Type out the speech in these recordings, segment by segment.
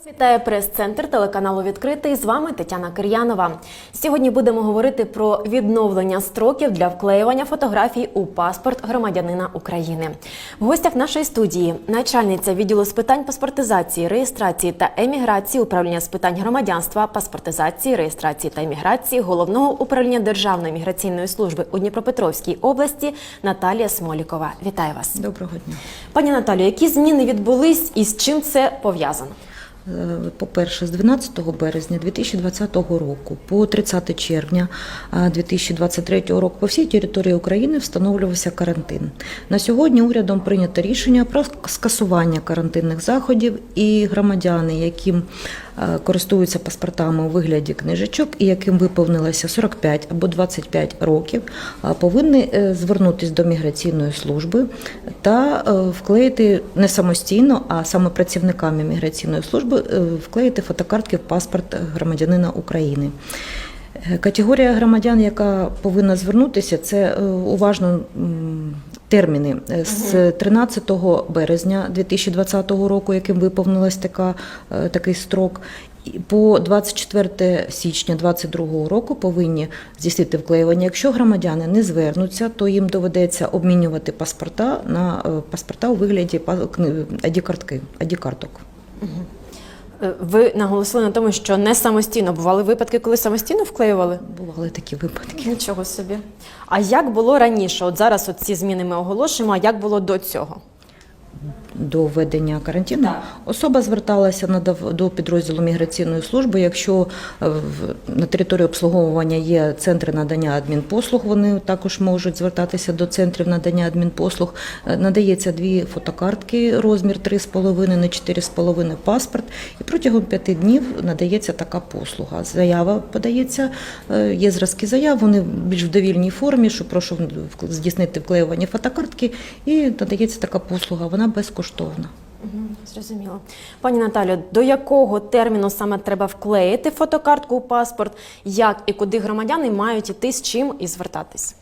Вас вітає прес-центр телеканалу Відкритий. З вами Тетяна Кир'янова. Сьогодні будемо говорити про відновлення строків для вклеювання фотографій у паспорт громадянина України. В гостях нашої студії начальниця відділу з питань паспортизації, реєстрації та еміграції управління з питань громадянства, паспортизації, реєстрації та еміграції головного управління Державної міграційної служби у Дніпропетровській області Наталія Смолікова. Вітаю вас, Доброго дня. пані Наталію. Які зміни відбулись і з чим це пов'язано? Е, По-перше, з 12 березня 2020 року по 30 червня е, 2023 року по всій території України встановлювався карантин. На сьогодні урядом прийнято рішення про скасування карантинних заходів і громадяни, яким е, користуються паспортами у вигляді книжечок і яким виповнилося 45 або 25 років, е, повинні е, звернутися до міграційної служби та е, вклеїти не самостійно, а саме працівниками міграційної служби е, вклеїти фотокартки в паспорт громадянина України. Е, Категорія громадян, яка повинна звернутися, це е, уважно терміни Е, з 13 березня 2020 року, яким виповнилась така, е, такий строк. По 24 січня 2022 року повинні здійснити вклеювання. Якщо громадяни не звернуться, то їм доведеться обмінювати паспорта на е, паспорта у вигляді па- ID-картки, ID-карток. Е, Ви наголосили на тому, що не самостійно бували випадки, коли самостійно вклеювали? Бували такі випадки. Нічого собі. А як було раніше? От зараз от ці зміни ми оголошуємо. А як було до цього? До введення карантину Так. особа зверталася на до підрозділу міграційної служби. Якщо е, на території обслуговування є центри надання адмінпослуг, вони також можуть звертатися до центрів надання адмінпослуг. Е, Надається дві фотокартки, розмір 3,5 на 4,5 паспорт, і протягом п'яти днів надається така послуга. Заява подається, е, є зразки заяв, вони більш в довільній формі, що прошу здійснити вклеювання фотокартки, і надається така послуга. Вона безкоштовна. Угу, зрозуміло. Пані Наталю, до якого терміну саме треба вклеїти фотокартку у паспорт? Як і куди громадяни мають іти з чим і звертатись?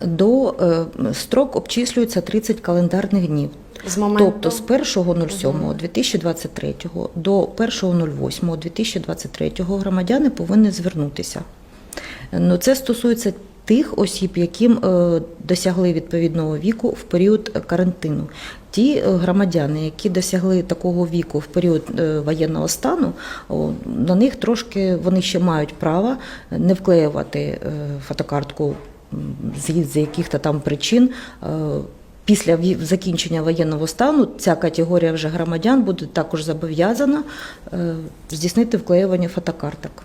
До е, строк обчислюється 30 календарних днів. З моменту Тобто з 1.07.2023 до 1.08.2023 громадяни повинні звернутися. Ну, це стосується тих осіб, яким е, досягли відповідного віку в період карантину. Ті е, громадяни, які досягли такого віку в період е, воєнного стану, на них трошки вони ще мають право не вклеювати фотокартку з, яких-то там причин. Після закінчення воєнного стану ця категорія вже громадян буде також зобов'язана здійснити вклеювання фотокарток.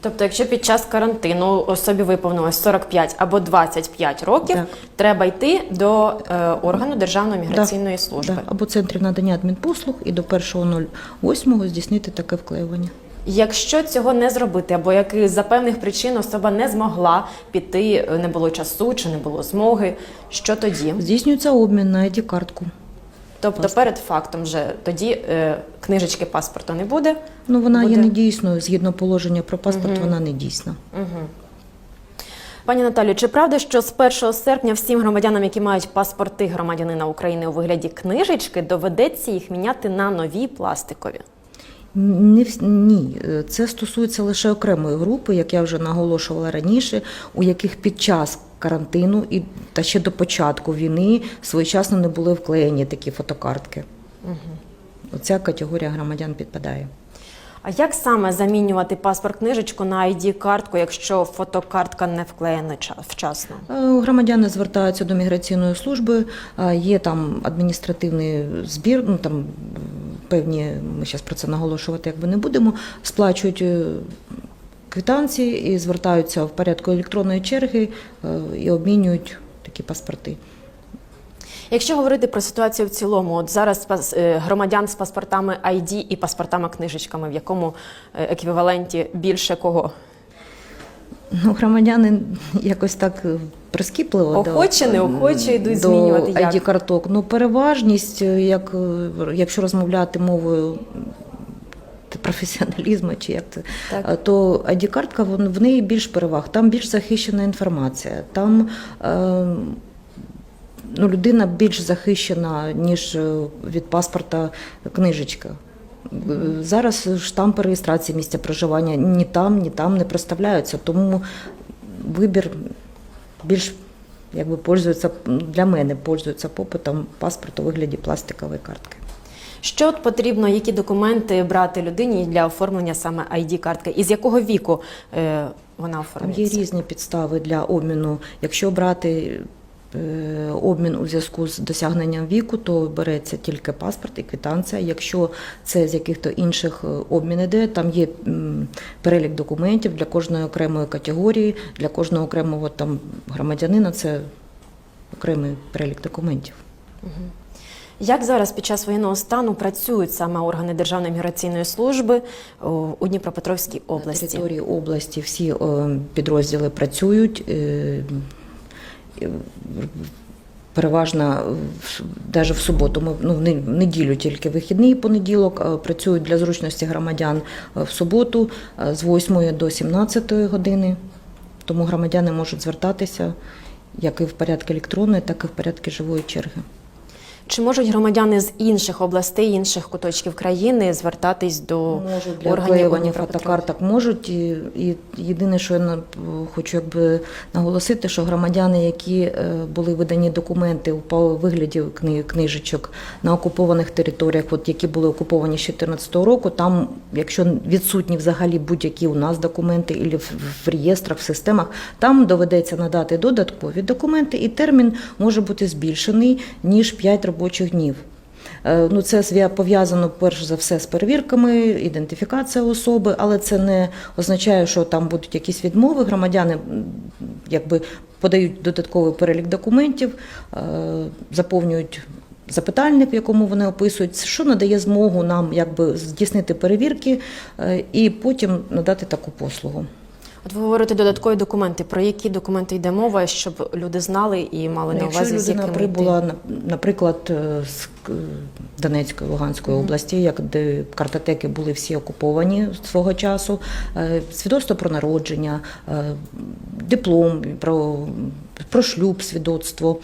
Тобто, якщо під час карантину особі виповнилось 45 або 25 років, Так. треба йти до е, органу Державної міграційної служби. Да, або центрів надання адмінпослуг і до 1.08 здійснити таке вклеювання. Якщо цього не зробити, або як за певних причин особа не змогла піти, е, не було часу чи не було змоги, що тоді? Здійснюється обмін на ID-картку. Тобто перед фактом вже тоді е, книжечки паспорту не буде. Ну вона є Буде. недійсною згідно положення про паспорт, вона не дійсна. Пані Наталю, чи правда, що з 1 серпня всім громадянам, які мають паспорти громадянина України у вигляді книжечки, доведеться їх міняти на нові пластикові? Ні, Е, це стосується лише окремої групи, як я вже наголошувала раніше, у яких під час карантину і та ще до початку війни своєчасно не були вклеєні такі фотокартки. Оця категорія громадян підпадає. А як саме замінювати паспорт книжечку на ID-картку, якщо фотокартка не вклеєна ча- вчасно? Е, Громадяни звертаються до міграційної служби, е, є там адміністративний збір, ну там певні, ми зараз про це наголошувати якби не будемо, сплачують е, квитанції і звертаються в порядку електронної черги і обмінюють такі паспорти. Якщо говорити про ситуацію в цілому, от зараз е, громадян з паспортами ID і паспортами книжечками, в якому е, еквіваленті більше кого? Ну, громадяни якось так е, прискіпливо Охоче, неохоче йдуть до змінювати? ID карток. Ну, переважність, як, якщо розмовляти мовою професіоналізму, чи як це, Так. то ID-картка в неї більш переваг, там більш захищена інформація, там е, ну, людина більш захищена, ніж е, від паспорта книжечка. Зараз штампи реєстрації місця проживання ні там, ні там не проставляються, тому вибір більш якби пользується для мене пользується попитом паспорт у вигляді пластикової картки. Що от потрібно, які документи брати людині для оформлення саме id картки І з якого віку е, вона Там є різні підстави для обміну. Якщо брати обмін у зв'язку з досягненням віку, то береться тільки паспорт і квитанція. Якщо це з яких-то інших е, обмін іде, там є перелік документів для кожної окремої категорії, для кожного окремого там громадянина це окремий перелік документів. Як зараз під час воєнного стану працюють саме органи Державної міграційної служби у Дніпропетровській На області? території області всі е, підрозділи працюють. Переважно навіть в суботу, ми ну, в неділю тільки вихідний понеділок е, працюють для зручності громадян е, в суботу е, з 8 до 17 години. Тому громадяни можуть звертатися як і в порядку електронної, так і в порядку живої черги. Чи можуть громадяни з інших областей, інших куточків країни звертатись до Можуть для органів вклеювання фотокарток можуть. І, і єдине, що я на- хочу якби наголосити, що громадяни, які е, були видані документи у вигляді кни- книжечок на окупованих територіях, от які були окуповані з 2014 року, там, якщо відсутні взагалі будь-які у нас документи і в, в реєстрах, в системах, там доведеться надати додаткові документи, і термін може бути збільшений ніж 5 робочих днів. Е, Ну, це пов'язано перш за все з перевірками, ідентифікація особи, але це не означає, що там будуть якісь відмови. Громадяни якби подають додатковий перелік документів, е, заповнюють запитальник, в якому вони описують, що надає змогу нам якби здійснити перевірки е, і потім надати таку послугу. От ви говорите додаткові документи. Про які документи йде мова, щоб люди знали і мали на Ну, Якщо увазі, з якими прибула, йти? наприклад, е, з Донецької, Луганської області, як де картотеки були всі окуповані свого часу, е, свідоцтво про народження, е, диплом про, про шлюб, свідоцтво.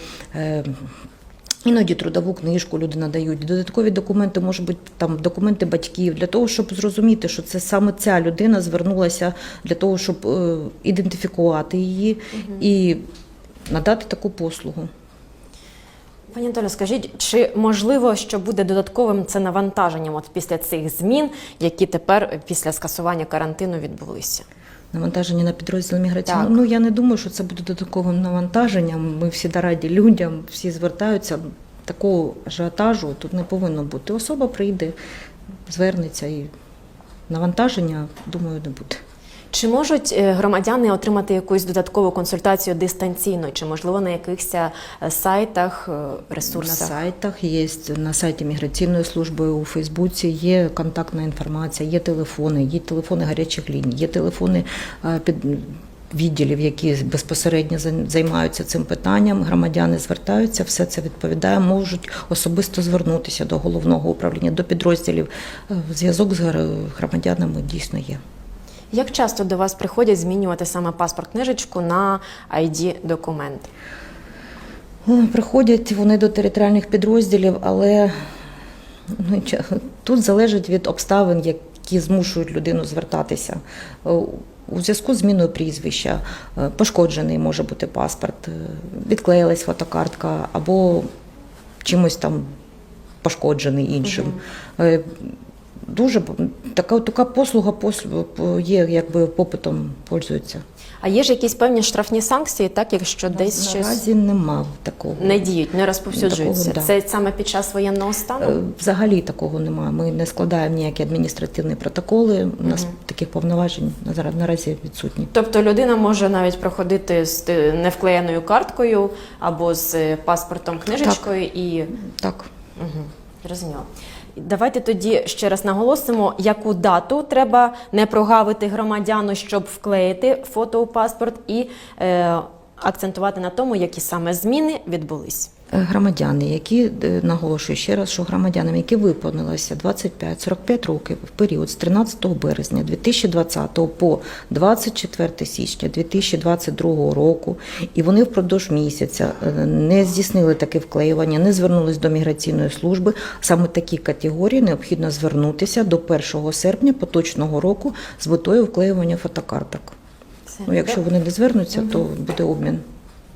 Іноді трудову книжку люди надають. Додаткові документи можуть бути там документи батьків для того, щоб зрозуміти, що це саме ця людина звернулася для того, щоб е, ідентифікувати її і надати таку послугу. Пані Анатолію, скажіть, чи можливо, що буде додатковим це навантаженням от після цих змін, які тепер після скасування карантину відбулися? Навантаження на підрозділ міграційного. Так. Ну я не думаю, що це буде додатковим навантаженням. Ми всі раді людям, всі звертаються. Такого ажіотажу тут не повинно бути. Особа прийде, звернеться і навантаження, думаю, не буде. Чи можуть е, громадяни отримати якусь додаткову консультацію дистанційно, чи можливо на якихось е, сайтах, е, На сайтах є на сайті міграційної служби у Фейсбуці є контактна інформація, є телефони, є телефони гарячих ліній, є телефони під відділів, які безпосередньо зай- займаються цим питанням. Громадяни звертаються, все це відповідає, можуть особисто звернутися до головного управління, до підрозділів. Зв'язок з гр- громадянами дійсно є. Як часто до вас приходять змінювати саме паспорт книжечку на id документ? Приходять вони до територіальних підрозділів, але ну, тут залежить від обставин, які змушують людину звертатися. Е, У зв'язку з зміною прізвища е, пошкоджений може бути паспорт, е, відклеїлась фотокартка або чимось там пошкоджений іншим. Е, Дуже така, така послуга пос- є, якби попитом пользується. А є ж якісь певні штрафні санкції, так якщо десь щось Наразі нема такого. не діють, не розповсюджуються. Такого, да. Це саме під час воєнного стану? Е, Взагалі такого немає. Ми не складаємо ніякі адміністративні протоколи. У нас таких повноважень наразі відсутні. Тобто людина може навіть проходити з е, невклеєною карткою або з е, паспортом книжечкою і Так. Угу, зрозуміло. Давайте тоді ще раз наголосимо, яку дату треба не прогавити громадяну, щоб вклеїти фото у паспорт, і е, акцентувати на тому, які саме зміни відбулись. Е, Громадяни, які е, наголошую ще раз, що громадянам, які виповнилося 25-45 років в період з 13 березня 2020 по 24 січня 2022 року, і вони впродовж місяця е, не здійснили таке вклеювання, не звернулись до міграційної служби. Саме такі категорії необхідно звернутися до 1 серпня поточного року з метою вклеювання фотокарток. Ну, якщо вони не звернуться, то буде обмін.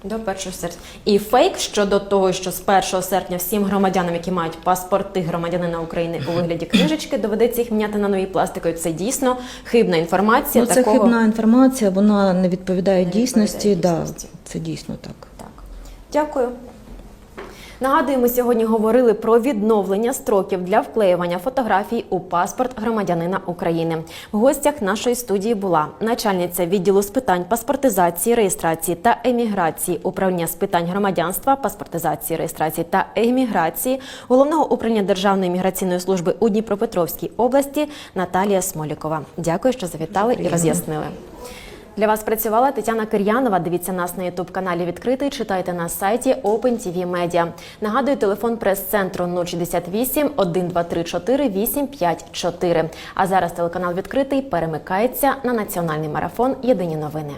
До 1 серпня. І фейк щодо того, що з 1 серпня всім громадянам, які мають паспорти громадянина України у вигляді книжечки, доведеться їх міняти на нові пластикові. Це дійсно хибна інформація. Ну, це такого... хибна інформація, вона не відповідає Не дійсності. відповідає Да, це дійсно так. Так, дякую. Нагадую, ми сьогодні говорили про відновлення строків для вклеювання фотографій у паспорт громадянина України. В гостях нашої студії була начальниця відділу з питань паспортизації, реєстрації та еміграції управління з питань громадянства, паспортизації, реєстрації та еміграції головного управління Державної міграційної служби у Дніпропетровській області Наталія Смолікова. Дякую, що завітали і роз'яснили. Для вас працювала Тетяна Кир'янова. Дивіться нас на ютуб каналі відкритий. Читайте на сайті OpenTV Media. Нагадую, телефон прес-центру 068 1234 854. А зараз телеканал відкритий перемикається на національний марафон Єдині новини.